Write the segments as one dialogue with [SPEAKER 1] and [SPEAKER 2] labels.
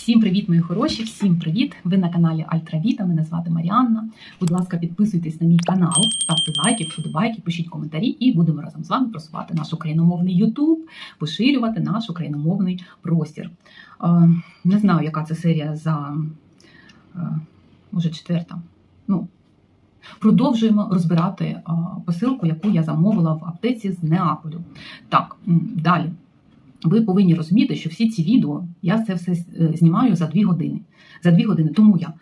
[SPEAKER 1] Всім привіт, мої хороші! Всім привіт! Ви на каналі Альтравіта. Мене звати Маріанна. Будь ласка, підписуйтесь на мій канал, ставте лайки, вподобайки, пишіть коментарі, і будемо разом з вами просувати наш україномовний Ютуб, поширювати наш україномовний простір. Е, Не знаю, яка це серія за е, може четверта. Ну, Продовжуємо розбирати е, посилку, яку я замовила в аптеці з Неаполю. Так, далі. Ви повинні розуміти, що всі ці відео я це все е, знімаю за дві години. За дві години. Тому я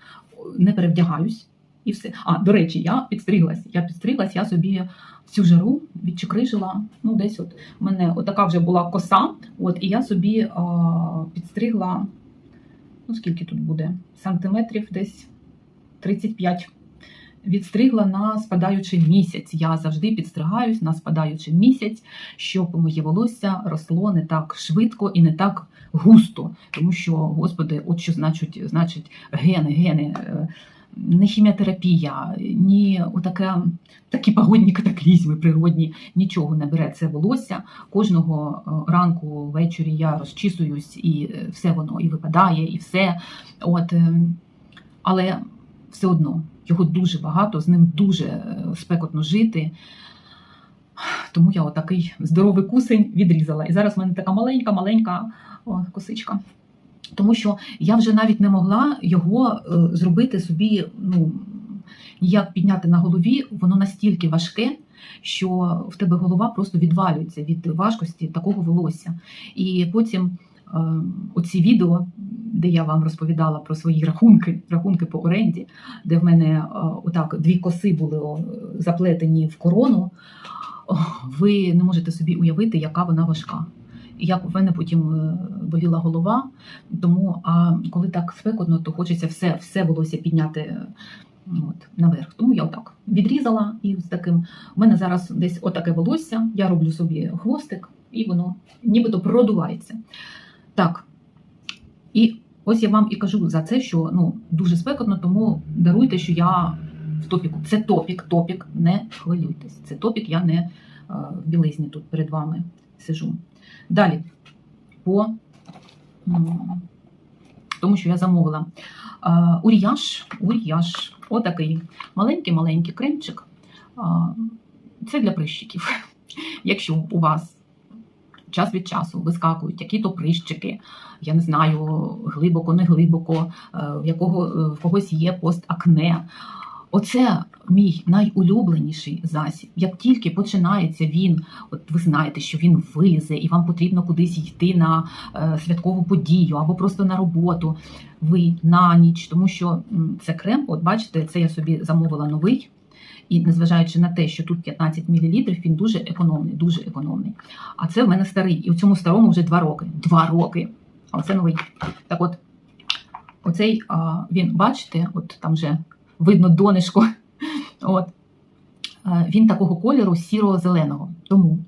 [SPEAKER 1] не перевдягаюсь і все. А, до речі, я підстриглась. Я підстриглась, я собі всю жару відчекрижила. Ну, десь от у мене отака вже була коса. От, і я собі а, підстригла. Ну, скільки тут буде? Сантиметрів десь 35 відстригла на спадаючий місяць. Я завжди підстригаюсь на спадаючий місяць, щоб моє волосся росло не так швидко і не так густо. Тому що, господи, от що значить, значить гени, гени. е, Не хіміотерапія, ні отаке, такі погодні катаклізми природні, нічого не бере це волосся. Кожного е, ранку ввечері я розчісуюсь, і е, все воно і випадає, і все. От, е, але все одно його дуже багато, з ним дуже е, спекотно жити. Тому я отакий здоровий кусень відрізала. І зараз в мене така маленька-маленька косичка. Тому що я вже навіть не могла його е, зробити собі, ну, ніяк підняти на голові, воно настільки важке, що в тебе голова просто відвалюється від важкості такого волосся. І потім оці відео, де я вам розповідала про свої рахунки, рахунки по оренді, де в мене е, отак дві коси були заплетені в корону, ви не можете собі уявити, яка вона важка. Як в мене потім е, боліла голова, тому а коли так спекотно, то хочеться все, все волосся підняти е, от, наверх. Тому я отак відрізала і з таким. У мене зараз десь отаке волосся, я роблю собі хвостик, і воно нібито продувається. Так. І ось я вам і кажу за це, що ну, дуже спекотно, тому даруйте, що я в топіку. Це топік, топік, не хвилюйтесь. Це топік, я не е, в білизні тут перед вами сижу. Далі, по тому, що я замовила. Е, Уріяж, уріяж, отакий маленький-маленький кремчик. Е, Це для прищиків. Якщо у вас час від часу вискакують які-то прищики, я не знаю, глибоко, не глибоко, е, в якого е, в когось є постакне. Оце мій найулюбленіший засіб. Як тільки починається він, от ви знаєте, що він вилізе, і вам потрібно кудись йти на е, святкову подію або просто на роботу. Ви на ніч, тому що це крем, от бачите, це я собі замовила новий. І незважаючи на те, що тут 15 мл, він дуже економний, дуже економний. А це в мене старий. І в цьому старому вже 2 роки. 2 роки. А оце новий. Так от, оцей а, він, бачите, от там вже видно донишко. От. Він такого кольору сіро-зеленого. Тому,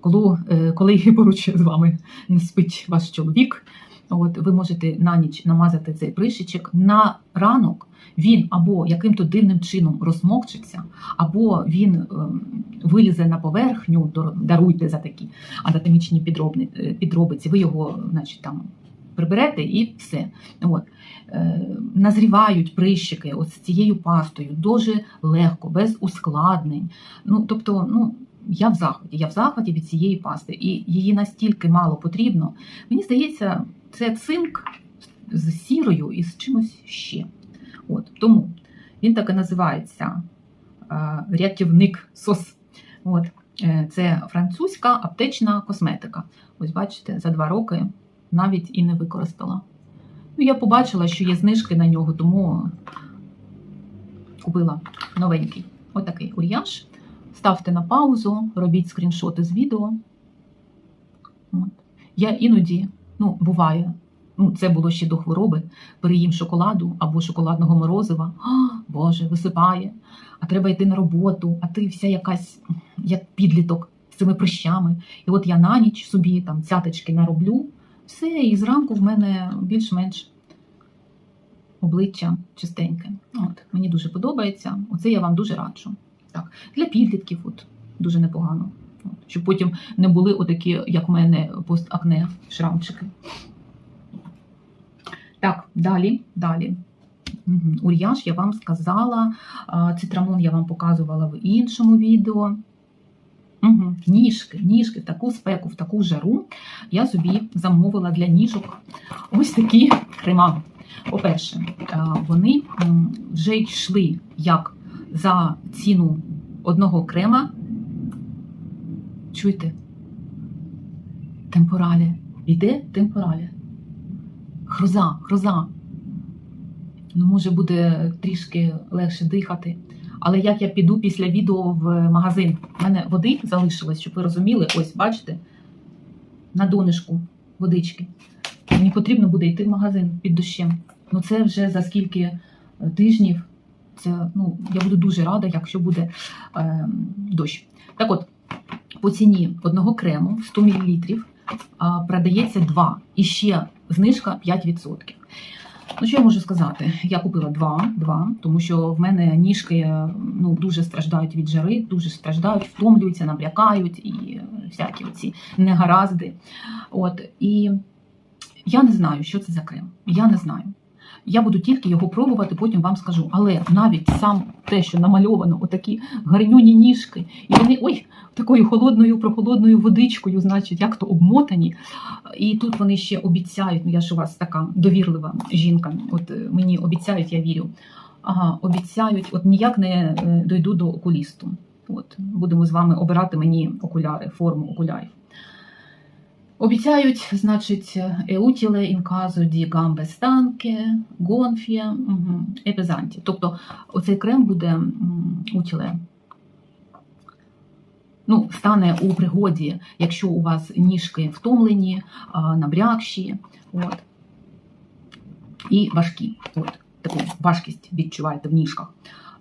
[SPEAKER 1] коли, е, коли поруч з вами не спить ваш чоловік, от, ви можете на ніч намазати цей прищичок. На ранок він або яким-то дивним чином розмокчиться, або він ем, вилізе на поверхню, даруйте за такі анатомічні підробни- е, підробиці, ви його значить, там, приберете і все. От. Е, назрівають прищики з цією пастою дуже легко, без ускладнень. Ну, тобто, ну, я в захваті, я в захваті від цієї пасти, і її настільки мало потрібно. Мені здається, це цинк з сірою і з чимось ще. От, тому він так і називається е, рятівник сос. От, е, це французька аптечна косметика. Ось бачите, за два роки навіть і не використала. Ну, я побачила, що є знижки на нього, тому купила новенький. Отакий ур'яж. Ставте на паузу, робіть скріншоти з відео. От. Я іноді, ну, буває, ну, це було ще до хвороби, переїм шоколаду або шоколадного морозива. А, Боже, висипає, а треба йти на роботу, а ти вся якась, як підліток з цими прищами. І от я на ніч собі там цяточки нароблю, все, і зранку в мене більш-менш обличчя чистеньке. От, мені дуже подобається. Оце я вам дуже раджу. Так, для підлітків от, дуже непогано. Щоб потім не були отакі, як в мене, постакне шрамчики. Так, далі, далі. Ур'яж я вам сказала, цитрамон я вам показувала в іншому відео. Угу. Ніжки, ніжки в таку спеку, в таку жару я собі замовила для ніжок ось такі крема. По-перше, вони вже йшли як за ціну одного крема. Чуєте? Темпоралі. Іде темпоралі. Хроза, хроза. Ну, може, буде трішки легше дихати. Але як я піду після відео в магазин? У мене води залишилось, щоб ви розуміли. Ось, бачите, на донишку водички. Мені потрібно буде йти в магазин під дощем. Ну це вже за скільки е, тижнів. Це, ну, я буду дуже рада, якщо буде е, дощ. Так от, по ціні одного крему 100 мл продається 2 і ще знижка 5%. Ну, що я можу сказати? Я купила два, два, тому що в мене ніжки ну, дуже страждають від жари, дуже страждають, втомлюються, набрякають і всякі оці негаразди. От, і я не знаю, що це за крем. Я не знаю. Я буду тільки його пробувати, потім вам скажу. Але навіть сам те, що намальовано, отакі гарнюні ніжки, і вони ой, такою холодною, прохолодною водичкою, значить, як то обмотані. І тут вони ще обіцяють, ну я ж у вас така довірлива жінка, от е, мені обіцяють, я вірю. Ага, обіцяють, от ніяк не е, дойду до окулісту. От, будемо з вами обирати мені окуляри, форму окулярів. Обіцяють, значить, еутіле, інказо, ді гамбе станке, гонфія, угу, епезанті. Тобто оцей крем буде утіле. Ну, стане у пригоді, якщо у вас ніжки втомлені, набрякші, от, і важкі. От, таку важкість відчуваєте в ніжках.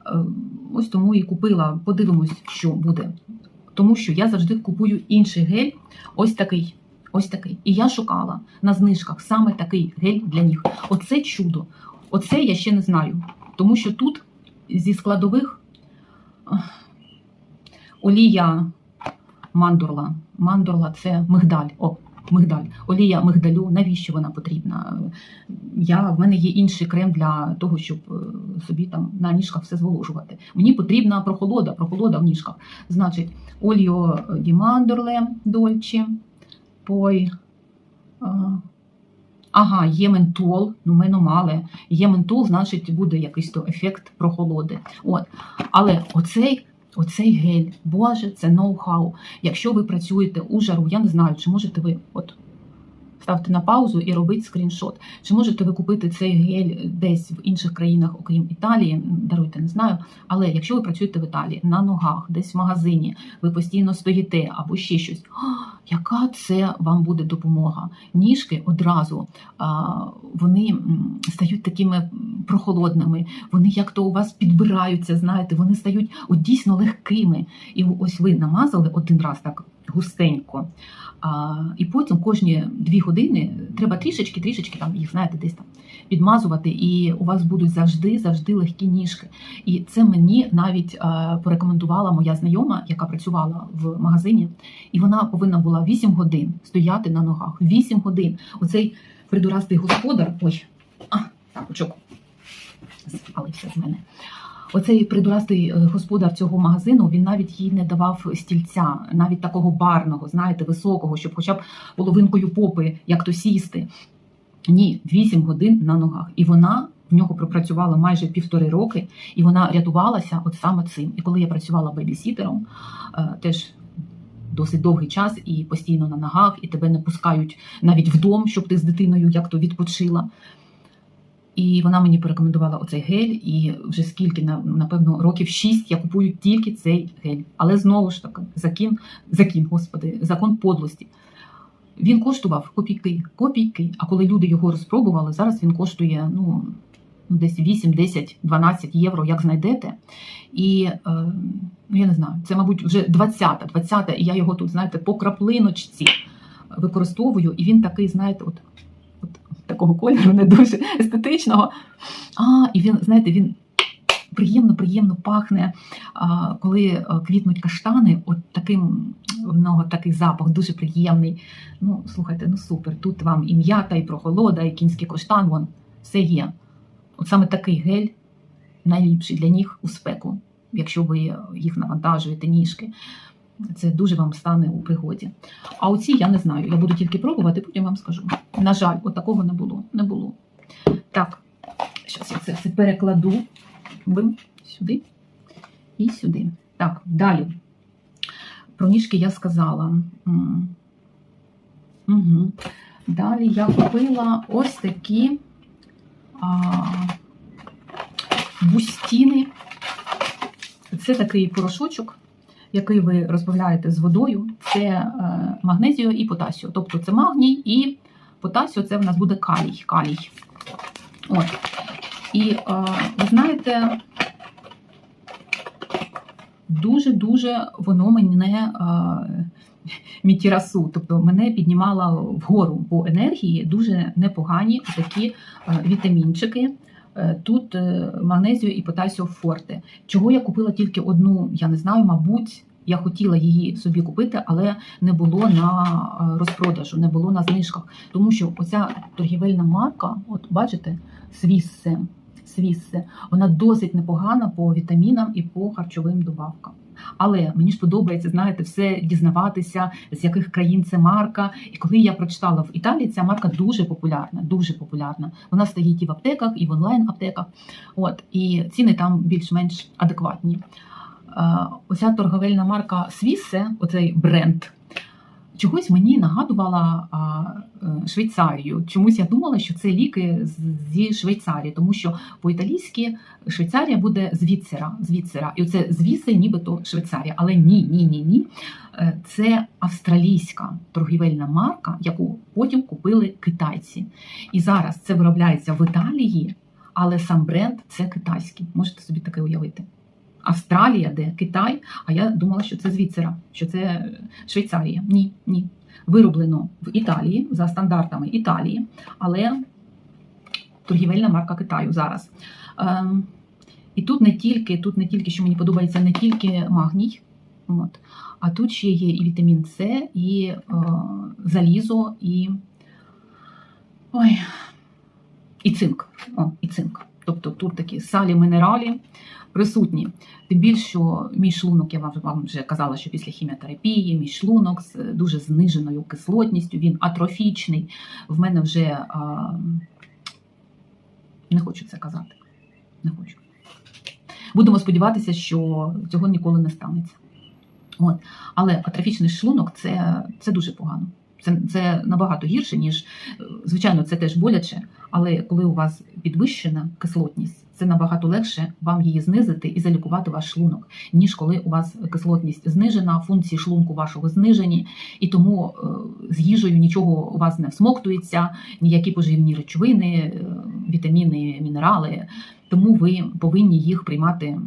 [SPEAKER 1] Е, Ось тому і купила. Подивимось, що буде. Тому що я завжди купую інший гель, ось такий. Ось такий. І я шукала на знижках саме такий гель для ніг. Оце чудо. Оце я ще не знаю. Тому що тут зі складових олія мандорла. Мандорла це мигдаль. О, мигдаль. Олія мигдалю. Навіщо вона потрібна? Я, в мене є інший крем для того, щоб е, собі там на ніжках все зволожувати. Мені потрібна прохолода, прохолода в ніжках. Значить, оліо ді мандорле дольче. Пой. а, Ага, є ментол, ну ми мали. Є ментол, значить, буде якийсь то ефект прохолоди. От. Але оцей, оцей гель, боже, це ноу-хау. Якщо ви працюєте у жару, я не знаю, чи можете ви от ставте на паузу і робіть скріншот. Чи можете ви купити цей гель десь в інших країнах, окрім Італії? Даруйте, не знаю. Але якщо ви працюєте в Італії на ногах, десь в магазині, ви постійно стоїте або ще щось. Яка це вам буде допомога? Ніжки одразу вони стають такими прохолодними, вони як то у вас підбираються, знаєте, вони стають от дійсно легкими. І ось ви намазали один раз так густенько. А, і потім кожні дві години треба трішечки, трішечки там їх знаєте, десь там підмазувати, і у вас будуть завжди, завжди легкі ніжки. І це мені навіть а, порекомендувала моя знайома, яка працювала в магазині, і вона повинна була 8 годин стояти на ногах. 8 годин. Оцей придурастий господар. Ой, а, тапочок спалився з мене. Оцей придурастий е, господар цього магазину він навіть їй не давав стільця, навіть такого барного, знаєте, високого, щоб хоча б половинкою попи як то сісти. Ні, 8 годин на ногах. І вона в нього пропрацювала майже півтори роки, і вона рятувалася от саме цим. І коли я працювала бебісітером, е, теж досить довгий час і постійно на ногах, і тебе не пускають навіть вдома, щоб ти з дитиною як то відпочила. І вона мені порекомендувала оцей гель, і вже скільки, на- напевно, років 6 я купую тільки цей гель. Але знову ж таки, закін, закін, господи, закон подлості. Він коштував копійки, копійки. А коли люди його розпробували, зараз він коштує ну, десь 8, 10, 12 євро, як знайдете. І е, ну, я не знаю, це, мабуть, вже 20-та, 20-та, і я його тут, знаєте, по краплиночці використовую, і він такий, знаєте, от такого кольору, не дуже естетичного. А, і він, знаєте, він приємно, приємно пахне, а, коли е, квітнуть каштани, от таким в нього такий запах дуже приємний. Ну, слухайте, ну супер. Тут вам і м'ята, і прохолода, і кінський каштан, вон все є. От саме такий гель найліпший для ніг у спеку, якщо ви їх навантажуєте, ніжки. Це дуже вам стане у пригоді. А оці я не знаю. Я буду тільки пробувати, потім вам скажу. На жаль, от такого не було. Не було. Так, зараз я це все перекладу сюди і сюди. Так, далі. Про ніжки я сказала. Угу. Далі я купила ось такі а, бустіни. Це такий порошочок, який ви розбавляєте з водою. Це е, магнезіо і потасіо. Тобто це магній і потасіо це в нас буде калій. калій. От. І е, ви знаєте, дуже-дуже воно мене е, мітірасу, тобто мене піднімало вгору по енергії дуже непогані такі вітамінчики. Е, Тут е, магнезію і потасіо форте. Чого я купила тільки одну, я не знаю, мабуть, я хотіла її собі купити, але не було на е, розпродажу, не було на знижках. Тому що оця торгівельна марка, от бачите, свіссе, свіссе, вона досить непогана по вітамінам і по харчовим добавкам. Але мені ж подобається, знаєте, все дізнаватися, з яких країн це марка. І коли я прочитала в Італії, ця марка дуже популярна, дуже популярна. Вона стоїть і в аптеках, і в онлайн-аптеках. От і ціни там більш-менш адекватні. Е, Оця торговельна марка Свісе, оцей бренд, чогось мені нагадувала е, Швейцарію. Чомусь я думала, що це ліки зі Швейцарії, тому що по-італійськи Швейцарія буде звідсера, звідсера. І оце звідси нібито Швейцарія. Але ні, ні, ні, ні. Е, Це австралійська торгівельна марка, яку потім купили китайці. І зараз це виробляється в Італії, але сам бренд це китайський. Можете собі таке уявити. Австралія, де Китай, а я думала, що це звідсера, що це Швейцарія. Ні, ні. Вироблено в Італії за стандартами Італії, але торгівельна марка Китаю зараз. Ем, і тут не тільки, тут не тільки, що мені подобається, не тільки магній, от, а тут ще є і вітамін С, і е, залізо, і, ой, і цинк. О, і цинк. Тобто тут такі салі мінералі присутні. Тим більше, що мій шлунок, я вам, вже казала, що після хіміотерапії, мій шлунок з дуже зниженою кислотністю, він атрофічний. В мене вже а, не хочу це казати. Не хочу. Будемо сподіватися, що цього ніколи не станеться. От. Але атрофічний шлунок це, це дуже погано. Це, це набагато гірше, ніж, звичайно, це теж боляче, але коли у вас підвищена кислотність, це набагато легше вам її знизити і залікувати ваш шлунок, ніж коли у вас кислотність знижена, функції шлунку вашого знижені, і тому е, з їжею нічого у вас не всмоктується, ніякі поживні речовини, е, вітаміни, мінерали. Тому ви повинні їх приймати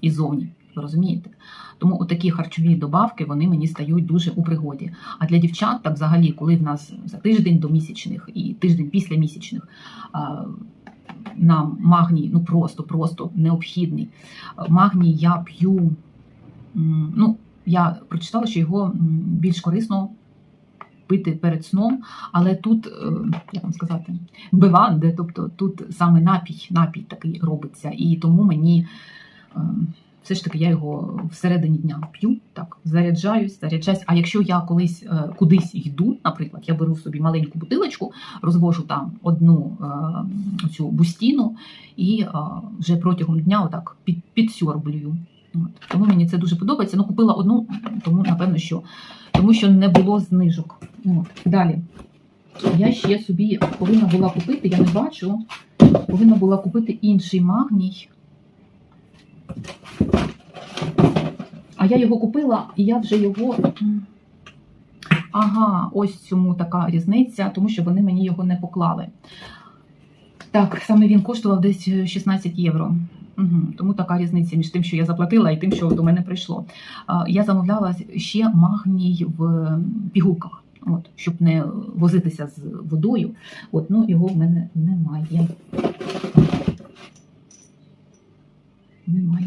[SPEAKER 1] іззовні. Розумієте? Тому отакі харчові добавки вони мені стають дуже у пригоді. А для дівчат, так взагалі, коли в нас за тиждень до місячних і тиждень після місячних нам магній ну просто просто необхідний. Магній я п'ю. Ну, я прочитала, що його більш корисно пити перед сном, але тут, е, як вам сказати, биванде, тобто тут саме напій, напій такий робиться, і тому мені. Все ж таки я його всередині дня п'ю, так, заряджаюсь, заряджаюсь. А якщо я колись е, кудись йду, наприклад, я беру собі маленьку бутилочку, розвожу там одну е, цю бустіну і е, вже протягом дня отак під, підсьорблюю. От. Тому мені це дуже подобається. Ну, купила одну, тому напевно, що тому що не було знижок. От. Далі. Я ще собі повинна була купити, я не бачу, повинна була купити інший магній. А я його купила, і я вже його. Ага, ось цьому така різниця, тому що вони мені його не поклали. Так, саме він коштував десь 16 євро. Угу, тому така різниця між тим, що я заплатила, і тим, що до мене прийшло. Я замовляла ще магній в пігулках, от, щоб не возитися з водою. От, ну, його в мене немає. Немає.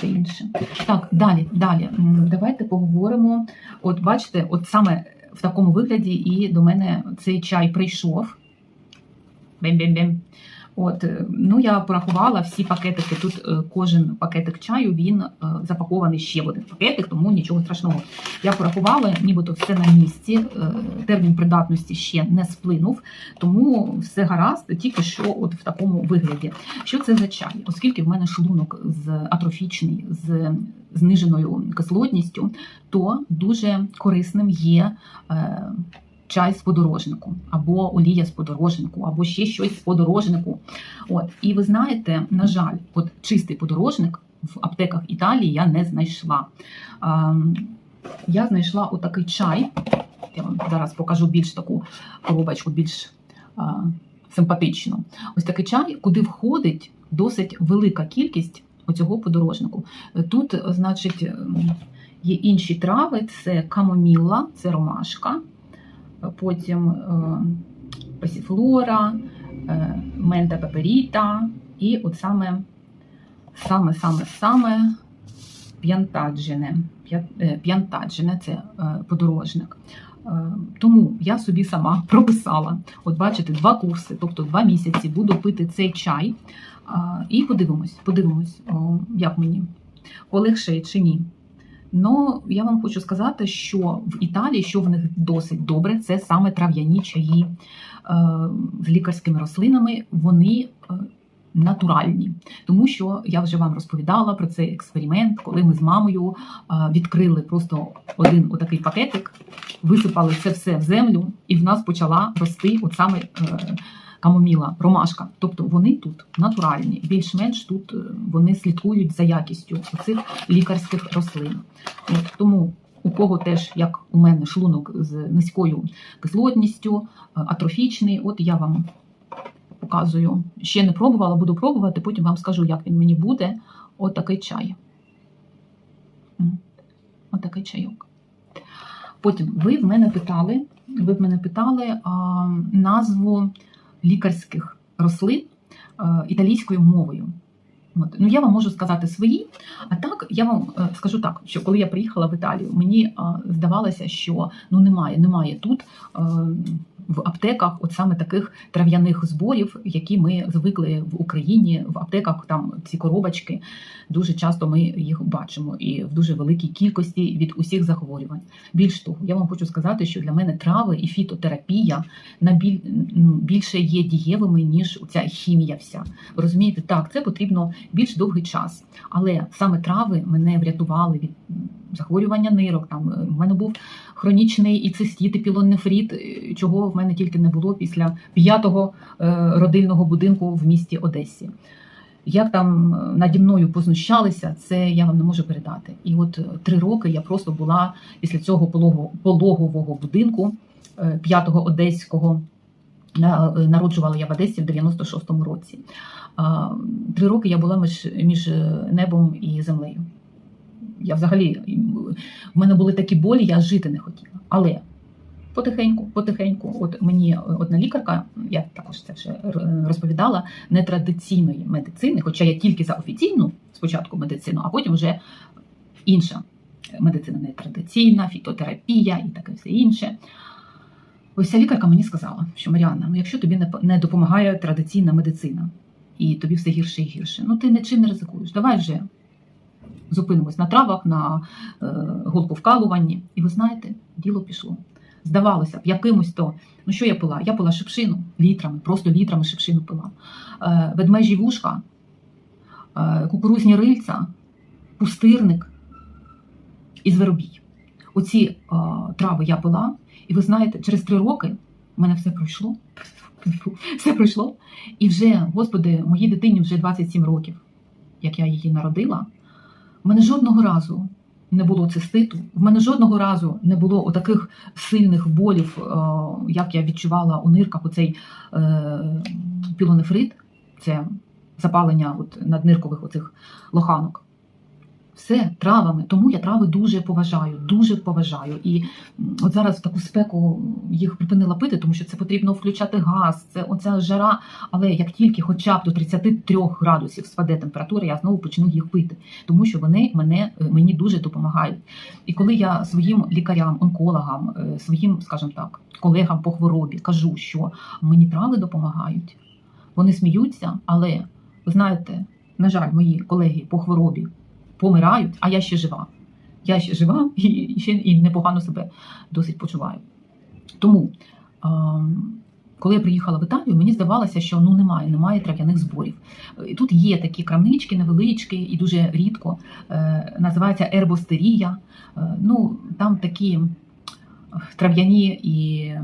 [SPEAKER 1] Це інше. Так, далі, далі. Давайте поговоримо. От бачите, от саме в такому вигляді і до мене цей чай прийшов. Бем-бем-бем. От, е, ну я порахувала всі пакетики. Тут е, кожен пакетик чаю він е, запакований ще в один пакетик, тому нічого страшного. Я порахувала, нібито все на місці. Термін придатності ще не сплинув, тому все гаразд, тільки що от в такому вигляді. Що це за чай? Оскільки в мене шлунок з атрофічний з зниженою кислотністю, то дуже корисним є. Е, Чай з подорожнику, або олія з подорожнику, або ще щось з подорожнику. От і ви знаєте, на жаль, от чистий подорожник в аптеках Італії я не знайшла. А, я знайшла отакий чай. Я вам зараз покажу більш таку коробочку, більш а, симпатичну. Ось такий чай, куди входить досить велика кількість оцього подорожнику. Тут, значить, ем, є інші трави: це камомілла, це ромашка, потім е, пасіфлора, е, мента пеперіта і от саме саме саме саме п'янтаджене. Е, П'янтаджене це подорожник. Тому я собі сама прописала, от бачите, два курси, тобто два місяці буду пити цей чай. І подивимось, подивимось, як мені полегшає чи ні. Ну, я вам хочу сказати, що в Італії, що в них досить добре, це саме трав'яні чаї е, з лікарськими рослинами. Вони е, натуральні, тому що я вже вам розповідала про цей експеримент, коли ми з мамою е, відкрили просто один отакий пакетик, висипали це все в землю, і в нас почала рости от саме камоміла, ромашка. Тобто вони тут натуральні, більш-менш тут е, вони слідкують за якістю цих лікарських рослин. От, тому у кого теж, як у мене, шлунок з низькою кислотністю, е, атрофічний, от я вам показую. Ще не пробувала, буду пробувати, потім вам скажу, як він мені буде. От такий чай. От такий чайок. Потім ви в мене питали, ви в мене питали а, назву лікарських рослин італійською мовою. От. Ну, я вам можу сказати свої, а так я вам е, скажу так, що коли я приїхала в Італію, мені здавалося, що ну немає, немає тут е, в аптеках от саме таких трав'яних зборів, які ми звикли в Україні. В аптеках там ці коробочки дуже часто ми їх бачимо і в дуже великій кількості від усіх захворювань. Більш того, я вам хочу сказати, що для мене трави і фітотерапія на біль, ну, більше є дієвими ніж ця хімія. Вся ви розумієте, так це потрібно більш довгий час, але саме трави мене врятували від захворювання нирок. Там е, в мене був хронічний і цистіт, і пілонефрит, е, чого в мене тільки не було після п'ятого е, родильного будинку в місті Одесі. Як там е, наді мною познущалися, це я вам не можу передати. І от три роки я просто була після цього пологового будинку п'ятого одеського. На- Народжувала я в Одесі в 96-му році. Три роки я була між, між небом і землею. Я взагалі в мене були такі болі, я жити не хотіла. Але потихеньку, потихеньку, от мені одна лікарка, я також це вже розповідала, нетрадиційної медицини, хоча я тільки за офіційну спочатку медицину, а потім вже інша медицина нетрадиційна, фітотерапія і таке все інше. Ось ця лікарка мені сказала, що Маріанна, ну якщо тобі не допомагає традиційна медицина, і тобі все гірше і гірше, ну ти нічим не ризикуєш. Давай вже зупинимось на травах, на е, голковкалуванні. І ви знаєте, діло пішло. Здавалося б, якимось то. Ну що я пила? Я пила шипшину літрами, просто літрами шипшину пила. Е, ведмежі вушка, е, кукурузні рильця, пустирник і зверобій. Оці трави я пила, і ви знаєте, через три роки в мене все пройшло. Все пройшло. І вже, господи, моїй дитині вже 27 років, як я її народила. В мене жодного разу не було циститу, в мене жодного разу не було отаких сильних болів, е, як я відчувала у нирках оцей е, пілонефрит, це запалення от надниркових оцих лоханок. Все травами. Тому я трави дуже поважаю, дуже поважаю. І от зараз в таку спеку їх припинила пити, тому що це потрібно включати газ, це оця жара. Але як тільки хоча б до 33 градусів спаде температура, я знову почну їх пити, тому що вони мене мені дуже допомагають. І коли я своїм лікарям, онкологам, е, своїм, скажімо так, колегам по хворобі кажу, що мені трави допомагають, вони сміються, але ви знаєте, на жаль, мої колеги по хворобі помирають, а я ще жива. Я ще жива і і ще і непогано себе досить почуваю. Тому, ем, коли я приїхала в Італію, мені здавалося, що ну немає, немає трав'яних зборів. І Тут є такі крамнички невеличкі і дуже рідко. Е, називається ербостерія. Е, ну, там такі е, трав'яні і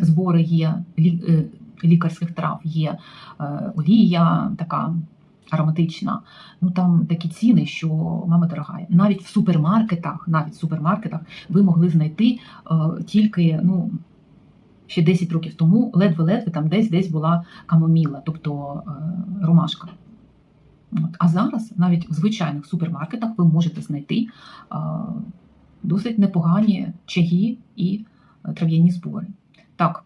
[SPEAKER 1] збори є е, лікарських трав, є е, олія така ароматична. Ну там такі ціни, що мама дорога. Навіть в супермаркетах, навіть в супермаркетах ви могли знайти е, тільки ну. Ще 10 років тому ледве-ледве там десь десь була камоміла, тобто е, ромашка. От. А зараз навіть в звичайних супермаркетах ви можете знайти е, досить непогані чаї і е, трав'яні збори. Так,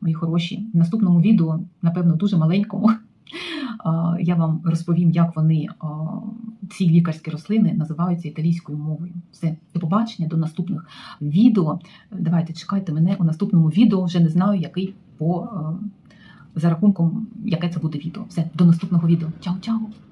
[SPEAKER 1] мої хороші, в наступному відео, напевно, дуже маленькому, я вам розповім, як вони, ці лікарські рослини, називаються італійською мовою. Все, до побачення, до наступних відео. Давайте чекайте мене у наступному відео. Вже не знаю, який по за рахунком, яке це буде відео. Все, до наступного відео. Чао-чао!